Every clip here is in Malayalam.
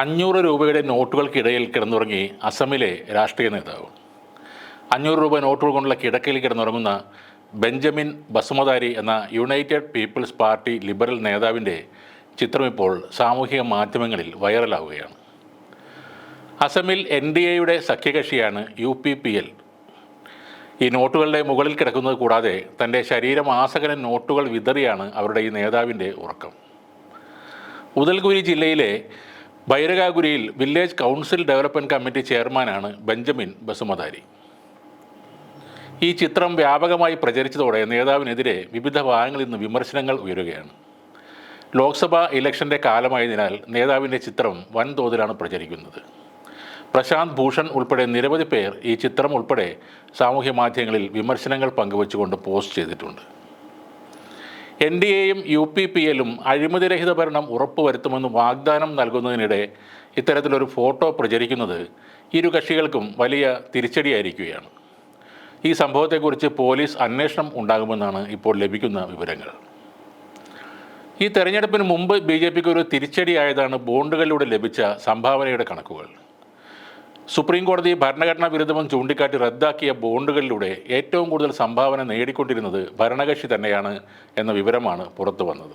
അഞ്ഞൂറ് രൂപയുടെ നോട്ടുകൾക്കിടയിൽ കിടന്നുറങ്ങി അസമിലെ രാഷ്ട്രീയ നേതാവ്. അഞ്ഞൂറ് രൂപ നോട്ടുകൾ കൊണ്ടുള്ള കിടക്കയിൽ കിടന്നുറങ്ങുന്ന ബെഞ്ചമിൻ ബസുമതാരി എന്ന യുണൈറ്റഡ് പീപ്പിൾസ് പാർട്ടി ലിബറൽ നേതാവിന്റെ ചിത്രം ഇപ്പോൾ സാമൂഹിക മാധ്യമങ്ങളിൽ വൈറലാവുകയാണ്. അസമിൽ എൻ ഡി എയുടെ സഖ്യകക്ഷിയാണ് യു പി പി എൽ. ഈ നോട്ടുകളുടെ മുകളിൽ കിടക്കുന്നത് കൂടാതെ തന്റെ ശരീരം ആസകന നോട്ടുകൾ വിതറിയാണ് അവരുടെ ഈ നേതാവിന്റെ ഉറക്കം. ഉദൽഗുരി ജില്ലയിലെ ബൈരകാഗുരിയിൽ വില്ലേജ് കൗൺസിൽ ഡെവലപ്മെന്റ് കമ്മിറ്റി ചെയർമാനാണ് ബെഞ്ചമിൻ ബസുമതാരി. ഈ ചിത്രം വ്യാപകമായി പ്രചരിച്ചതോടെ നേതാവിനെതിരെ വിവിധ ഭാഗങ്ങളിൽ നിന്ന് വിമർശനങ്ങൾ ഉയരുകയാണ്. ലോക്സഭാ ഇലക്ഷന്റെ കാലമായതിനാൽ നേതാവിന്റെ ചിത്രം വൻതോതിലാണ് പ്രചരിക്കുന്നത്. പ്രശാന്ത് ഭൂഷൺ ഉൾപ്പെടെ നിരവധി പേർ ഈ ചിത്രം ഉൾപ്പെടെ സാമൂഹ്യ മാധ്യമങ്ങളിൽ വിമർശനങ്ങൾ പങ്കുവച്ചുകൊണ്ട് പോസ്റ്റ് ചെയ്തിട്ടുണ്ട്. എൻ ഡി എയും യു പി പി എല്ലും അഴിമതിരഹിത ഭരണം ഉറപ്പുവരുത്തുമെന്ന് വാഗ്ദാനം നൽകുന്നതിനിടെ ഇത്തരത്തിലൊരു ഫോട്ടോ പ്രചരിക്കുന്നത് ഇരു കക്ഷികൾക്കും വലിയ തിരിച്ചടിയായിരിക്കുകയാണ്. ഈ സംഭവത്തെക്കുറിച്ച് പോലീസ് അന്വേഷണം ഉണ്ടാകുമെന്നാണ് ഇപ്പോൾ ലഭിക്കുന്ന വിവരങ്ങൾ. ഈ തെരഞ്ഞെടുപ്പിന് മുമ്പ് ബി ജെ പിക്ക് ഒരു തിരിച്ചടിയായതാണ് ബോണ്ടുകളിലൂടെ ലഭിച്ച സംഭാവനയുടെ കണക്കുകൾ. സുപ്രീം കോടതി ഭരണഘടനാ വിരുദ്ധമെന്ന് ചൂണ്ടിക്കാട്ടി റദ്ദാക്കിയ ബോണ്ടുകളിലൂടെ ഏറ്റവും കൂടുതൽ സംഭാവന നേടിക്കൊണ്ടിരുന്നത് ഭരണകക്ഷി തന്നെയാണ് എന്ന വിവരമാണ് പുറത്തു വന്നത്.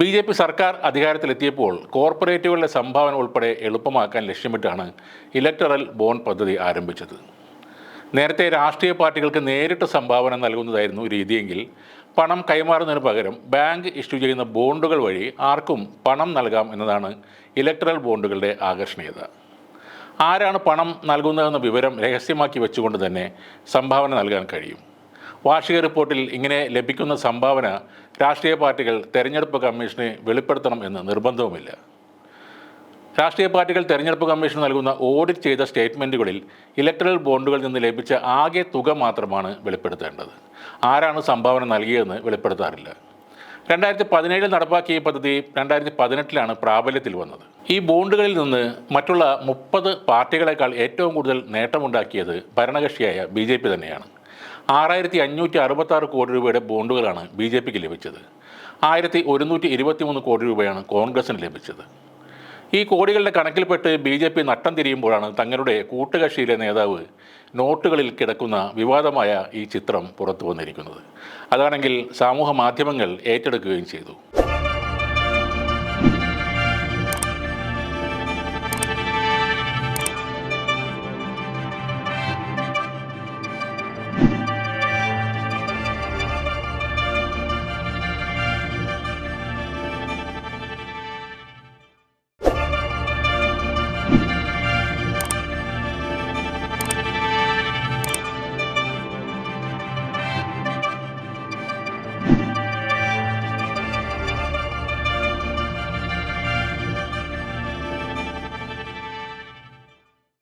ബി ജെ പി സർക്കാർ അധികാരത്തിലെത്തിയപ്പോൾ കോർപ്പറേറ്റുകളുടെ സംഭാവന ഉൾപ്പെടെ എളുപ്പമാക്കാൻ ലക്ഷ്യമിട്ടാണ് ഇലക്ടറൽ ബോണ്ട് പദ്ധതി ആരംഭിച്ചത്. നേരത്തെ രാഷ്ട്രീയ പാർട്ടികൾക്ക് നേരിട്ട് സംഭാവന നൽകുന്നതായിരുന്നു രീതിയെങ്കിൽ പണം കൈമാറുന്നതിന് പകരം ബാങ്ക് ഇഷ്യൂ ചെയ്യുന്ന ബോണ്ടുകൾ വഴി ആർക്കും പണം നൽകാം എന്നതാണ് ഇലക്ടറൽ ബോണ്ടുകളുടെ ആകർഷണീയത. ആരാണ് പണം നൽകുന്നതെന്ന വിവരം രഹസ്യമാക്കി വെച്ചുകൊണ്ട് തന്നെ സംഭാവന നൽകാൻ കഴിയും. വാർഷിക റിപ്പോർട്ടിൽ ഇങ്ങനെ ലഭിക്കുന്ന സംഭാവന രാഷ്ട്രീയ പാർട്ടികൾ തെരഞ്ഞെടുപ്പ് കമ്മീഷനെ വെളിപ്പെടുത്തണം എന്ന് നിർബന്ധവുമില്ല. രാഷ്ട്രീയ പാർട്ടികൾ തെരഞ്ഞെടുപ്പ് കമ്മീഷൻ നൽകുന്ന ഓഡിറ്റ് ചെയ്ത സ്റ്റേറ്റ്മെന്റുകളിൽ ഇലക്ട്രൽ ബോണ്ടുകളിൽ നിന്ന് ലഭിച്ച ആകെ തുക മാത്രമാണ് വെളിപ്പെടുത്തേണ്ടത്. ആരാണ് സംഭാവന നൽകിയതെന്ന് വെളിപ്പെടുത്താറില്ല. രണ്ടായിരത്തി പതിനേഴിൽ നടപ്പാക്കിയ ഈ പദ്ധതി രണ്ടായിരത്തി പതിനെട്ടിലാണ് പ്രാബല്യത്തിൽ വന്നത്. ഈ ബോണ്ടുകളിൽ നിന്ന് മറ്റുള്ള മുപ്പത് പാർട്ടികളെക്കാൾ ഏറ്റവും കൂടുതൽ നേട്ടമുണ്ടാക്കിയത് ഭരണകക്ഷിയായ ബി ജെ പി തന്നെയാണ്. ആറായിരത്തി അഞ്ഞൂറ്റി അറുപത്താറ് കോടി രൂപയുടെ ബോണ്ടുകളാണ് ബി ജെ പിക്ക് ലഭിച്ചത്. ആയിരത്തി ഒരുന്നൂറ്റി ഇരുപത്തി മൂന്ന് കോടി രൂപയാണ് കോൺഗ്രസിന് ലഭിച്ചത്. ഈ കോടികളുടെ കണക്കിൽപ്പെട്ട് ബി ജെ പി നട്ടം തിരിയുമ്പോഴാണ് തങ്ങളുടെ കൂട്ടുകക്ഷിയിലെ നേതാവ് നോട്ടുകളിൽ കിടക്കുന്ന വിവാദമായ ഈ ചിത്രം പുറത്തു വന്നിരിക്കുന്നത്. അതാണെങ്കിൽ സമൂഹ മാധ്യമങ്ങൾ ഏറ്റെടുക്കുകയും ചെയ്തു.